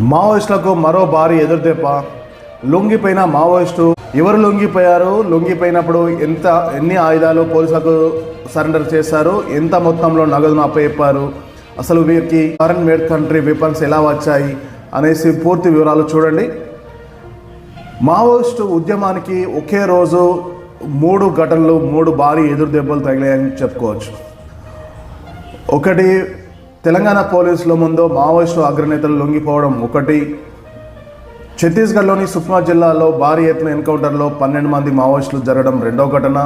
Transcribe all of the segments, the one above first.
మావోయిస్టులకు మరో భారీ ఎదురుదెబ్బ. లొంగిపోయిన మావోయిస్టు ఎవరు లొంగిపోయారు? లొంగిపోయినప్పుడు ఎంత ఎన్ని ఆయుధాలు పోలీసులకు సరెండర్ చేశారు? ఎంత మొత్తంలో నగదును అప్పచెప్పారు? అసలు వీరికి ఫారెన్ మేడ్ కంట్రీ వెపన్స్ ఎలా వచ్చాయి అనేసి పూర్తి వివరాలు చూడండి. మావోయిస్టు ఉద్యమానికి ఒకే రోజు మూడు ఘటనలు మూడు భారీ ఎదురు దెబ్బలు తగిలాయని చెప్పుకోవచ్చు. ఒకటి తెలంగాణ పోలీసుల ముందు మావోయిస్టు అగ్రనేతలు లొంగిపోవడం ఒకటి. ఛత్తీస్గఢ్లోని సుక్మా జిల్లాలో భారీ ఎత్తున ఎన్కౌంటర్లో పన్నెండు మంది మావోయిస్టులు జరగడం రెండో ఘటన.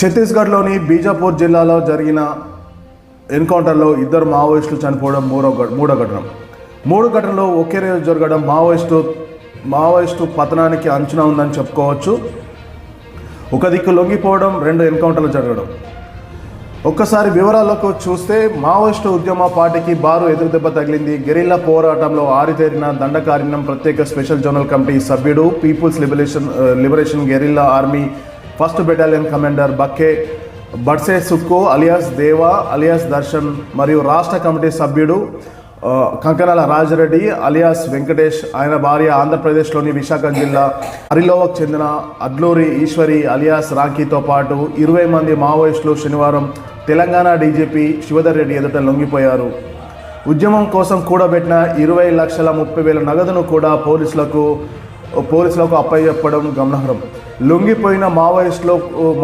ఛత్తీస్గఢ్లోని బీజాపూర్ జిల్లాలో జరిగిన ఎన్కౌంటర్లో ఇద్దరు మావోయిస్టులు చనిపోవడం మూడో మూడో ఘటన. మూడు ఘటనలు ఒకే రోజు జరగడం మావోయిస్టు మావోయిస్టు పతనానికి అంచనా ఉందని చెప్పుకోవచ్చు. ఒక దిక్కు లొంగిపోవడం రెండు ఎన్కౌంటర్లు జరగడం. ఒక్కసారి వివరాలకు చూస్తే మావోయిస్టు ఉద్యమ పార్టీకి బారు ఎదురుదెబ్బ తగిలింది. గెరిల్లా పోరాటంలో ఆరితేరిన దండకారణ్యం ప్రత్యేక స్పెషల్ జోనల్ కమిటీ సభ్యుడు people's liberation liberation guerrilla army first battalion commander Bakke Badse Sukko alias Deva alias Darshan మరియు రాష్ట్ర కమిటీ సభ్యుడు కంకనాల రాజరెడ్డి అలియాస్ వెంకటేష్ ఆయన భార్య ఆంధ్రప్రదేశ్లోని విశాఖ జిల్లా హరిలోవకు చెందిన అడ్లూరి ఈశ్వరి అలియాస్ రాఖీతో పాటు ఇరవై మంది మావోయిస్టులు శనివారం తెలంగాణ డీజీపీ శివధర్ రెడ్డి ఎదుట లొంగిపోయారు. ఉద్యమం కోసం కూడబెట్టిన ఇరవై లక్షల ముప్పై వేల నగదును కూడా పోలీసులకు పోలీసులకు అప్పచెప్పడం గమనార్హం. లొంగిపోయిన మావోయిస్టులు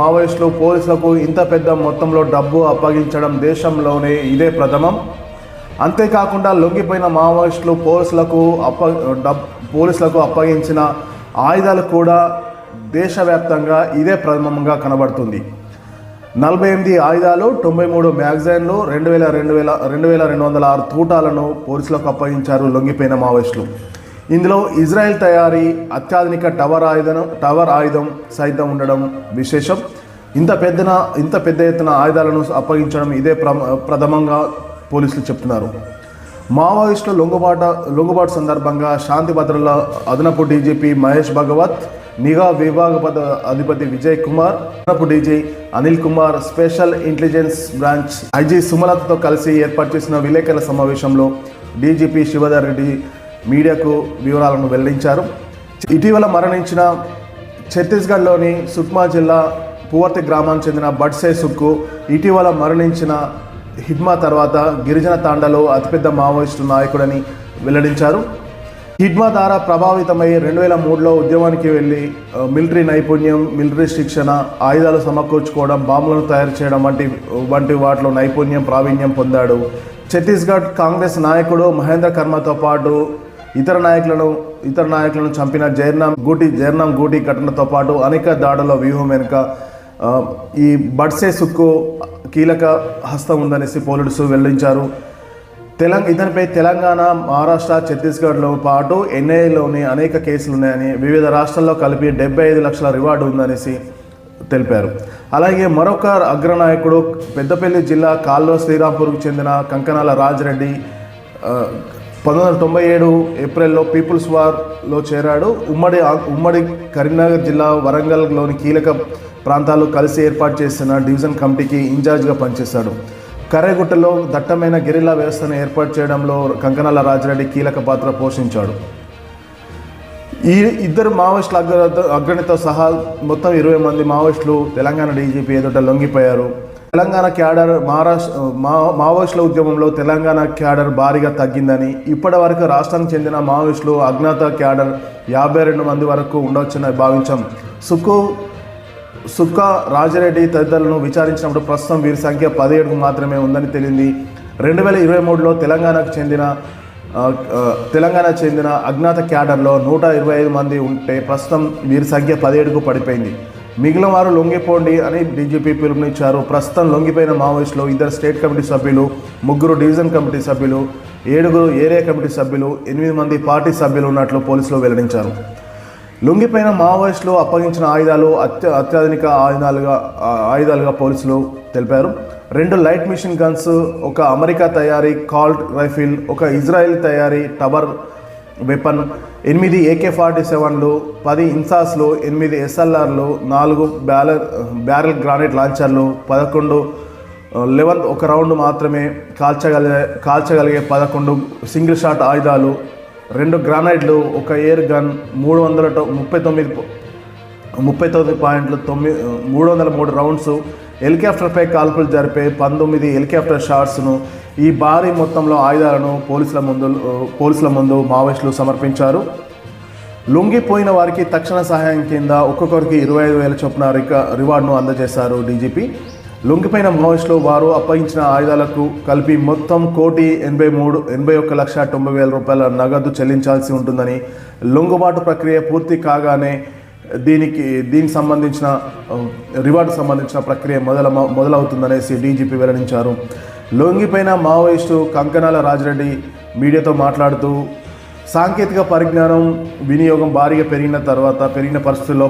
మావోయిస్టులు పోలీసులకు ఇంత పెద్ద మొత్తంలో డబ్బు అప్పగించడం దేశంలోనే ఇదే ప్రథమం. అంతేకాకుండా లొంగిపోయిన మావోయిస్టులు పోలీసులకు అప్ప డబ్ పోలీసులకు అప్పగించిన ఆయుధాలు కూడా దేశవ్యాప్తంగా ఇదే ప్రథమంగా కనబడుతుంది. నలభై ఎనిమిది ఆయుధాలు తొంభై మూడు మ్యాగజైన్లు రెండు వేల రెండు వేల రెండు వేల రెండు వందల ఆరు తూటాలను పోలీసులకు అప్పగించారు లొంగిపోయిన మావోయిస్టులు. ఇందులో ఇజ్రాయెల్ తయారీ అత్యాధునిక టవర్ ఆయుధం టవర్ ఆయుధం సైతం ఉండడం విశేషం. ఇంత పెద్దన ఇంత పెద్ద ఎత్తున ఆయుధాలను అప్పగించడం ఇదే ప్ర ప్రథమంగా పోలీసులు చెప్తున్నారు. మావోయిస్టుల లొంగుబాట లొంగుబాటు సందర్భంగా శాంతి భద్రతల అదనపు డీజీపీ మహేష్ భగవత్ నిఘా విభాగ పద అధిపతి విజయ్ కుమార్ అదనపు DG Anil Kumar special intelligence branch IG సుమలతతో కలిసి ఏర్పాటు చేసిన విలేకరుల సమావేశంలో డీజీపీ శివధర్ రెడ్డి మీడియాకు వివరాలను వెల్లడించారు. ఇటీవల మరణించిన ఛత్తీస్గఢ్లోని సుక్మా జిల్లా పువర్తి గ్రామానికి చెందిన బడ్సే సుక్కు ఇటీవల మరణించిన హిడ్మా తర్వాత గిరిజన తాండాలో అతిపెద్ద మావోయిస్టు నాయకుడని వెల్లడించారు. హిడ్మా ద్వారా ప్రభావితమై రెండు వేల మూడులో ఉద్యమానికి వెళ్ళి మిలిటరీ నైపుణ్యం మిలిటరీ శిక్షణ ఆయుధాలు సమకూర్చుకోవడం బాంబులను తయారు చేయడం వంటి వంటి వాటిలో నైపుణ్యం ప్రావీణ్యం పొందాడు. ఛత్తీస్గఢ్ కాంగ్రెస్ నాయకుడు మహేంద్ర కర్మతో పాటు ఇతర నాయకులను ఇతర నాయకులను చంపిన జైర్నాం గూటి జైర్నాం గూటి ఘటనతో పాటు అనేక దాడుల వ్యూహం వెనుక ఈ బడ్సే సుక్కు కీలక హస్తం ఉందనేసి పోలీసులు వెల్లడించారు. తెలంగ ఇతనిపై తెలంగాణ మహారాష్ట్ర ఛత్తీస్గఢ్లో పాటు ఎన్ఐఏలోని అనేక కేసులు ఉన్నాయని వివిధ రాష్ట్రాల్లో కలిపి డెబ్బై ఐదు లక్షల రివార్డు ఉందనేసి తెలిపారు. అలాగే మరొక అగ్రనాయకుడు పెద్దపల్లి జిల్లా కాల్లో శ్రీరాంపూర్కు చెందిన కంకనాల రాజరెడ్డి పంతొమ్మిది వందల తొంభై ఏడు ఏప్రిల్లో పీపుల్స్ వార్లో చేరాడు. ఉమ్మడి ఉమ్మడి కరీంనగర్ జిల్లా వరంగల్లోని కీలక ప్రాంతాలు కలిసి ఏర్పాటు చేసిన డివిజన్ కమిటీకి ఇన్ఛార్జ్గా పనిచేశాడు. కర్రెగుట్టలో దట్టమైన గెరిల్లా వ్యవస్థను ఏర్పాటు చేయడంలో కంకనాల రాజారెడ్డి కీలక పాత్ర పోషించాడు. ఈ ఇద్దరు మావోయిస్టుల అగ్ర అగ్రణితో సహా మొత్తం ఇరవై మంది మావోయిస్టులు తెలంగాణ డీజీపీ ఎదుట లొంగిపోయారు. తెలంగాణ క్యాడర్ మహారాష్ట్ర మా మావోయిస్టుల ఉద్యమంలో తెలంగాణ క్యాడర్ భారీగా తగ్గిందని ఇప్పటి వరకు రాష్ట్రానికి చెందిన మావోయిస్టులు అజ్ఞాత క్యాడర్ యాభై రెండు మంది వరకు ఉండవచ్చని భావించాం. సుఖు సుక్క రాజరెడ్డి తదితరులను విచారించినప్పుడు ప్రస్తుతం వీరి సంఖ్య పదిహేడుకు మాత్రమే ఉందని తెలిసింది రెండు వేల ఇరవై మూడులో తెలంగాణకు చెందిన తెలంగాణ చెందిన అజ్ఞాత క్యాడర్లో నూట ఇరవై ఐదు మంది ఉంటే ప్రస్తుతం వీరి సంఖ్య పదిహేడుకు పడిపోయింది. మిగిలిన వారు లొంగిపోండి అని డీజీపీ పిలుపునిచ్చారు. ప్రస్తుతం లొంగిపోయిన మావోయిస్టులు ఇద్దరు స్టేట్ కమిటీ సభ్యులు ముగ్గురు డివిజన్ కమిటీ సభ్యులు ఏడుగురు ఏరియా కమిటీ సభ్యులు ఎనిమిది మంది పార్టీ సభ్యులు ఉన్నట్లు పోలీసులు వెల్లడించారు. లొంగిపోయిన మావోయిస్టులు అప్పగించిన ఆయుధాలు అత్య అత్యాధునిక ఆయుధాలుగా ఆయుధాలుగా పోలీసులు తెలిపారు. రెండు లైట్ మిషన్ గన్స్ ఒక అమెరికా తయారీ కాల్ట్ రైఫిల్ ఒక ఇజ్రాయెల్ తయారీ టవర్ వెపన్ ఎనిమిది ఏకే ఫార్టీ సెవెన్లు పది ఇన్సాస్లు ఎనిమిది ఎస్ఎల్ఆర్లు నాలుగు బ్యాలర్ బ్యారెల్ గ్రానైట్ లాంచర్లు పదకొండు లెవెన్ ఒక రౌండ్ మాత్రమే కాల్చగలిగే కాల్చగలిగే పదకొండు సింగిల్ షాట్ ఆయుధాలు రెండు గ్రానైడ్లు ఒక ఎయిర్ గన్ మూడు వందల ముప్పై తొమ్మిది ముప్పై తొమ్మిది పాయింట్లు తొమ్మిది మూడు వందల మూడు రౌండ్స్. హెలికాప్టర్పై కాల్పులు జరిపే పంతొమ్మిది హెలికాప్టర్ షాట్స్ను ఈ భారీ మొత్తంలో ఆయుధాలను పోలీసుల ముందు పోలీసుల ముందు మావోయిస్టులు సమర్పించారు. లొంగిపోయిన వారికి తక్షణ సహాయం కింద ఒక్కొక్కరికి ఇరవై ఐదు వేల చొప్పున రిక రివార్డును అందజేశారు డీజీపీ. లొంగిపోయిన మావోయిస్టులు వారు అప్పగించిన ఆయుధాలకు కలిపి మొత్తం కోటి ఎనభై మూడు ఎనభై ఒక్క లక్ష తొంభై వేల రూపాయల నగదు చెల్లించాల్సి ఉంటుందని లొంగుబాటు ప్రక్రియ పూర్తి కాగానే దీనికి దీనికి సంబంధించిన రివార్డు సంబంధించిన ప్రక్రియ మొదల మొదలవుతుందనేసి డీజీపీ వెల్లడించారు. లొంగిపోయిన మావోయిస్టు కంకణాల రాజిరెడ్డి మీడియాతో మాట్లాడుతూ సాంకేతిక పరిజ్ఞానం వినియోగం భారీగా పెరిగిన తర్వాత పెరిగిన పరిస్థితుల్లో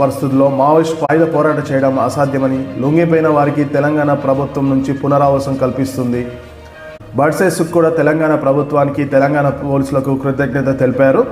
పరిస్థితుల్లో మావోయిస్ట్ ఆయుధ పోరాట చేయడం అసాధ్యమని లొంగిపోయిన వారికి తెలంగాణ ప్రభుత్వం నుంచి పునరావాసం కల్పిస్తుంది. బడ్సెస్ కూడా తెలంగాణ ప్రభుత్వానికి తెలంగాణ పోలీసులకు కృతజ్ఞత తెలిపారు.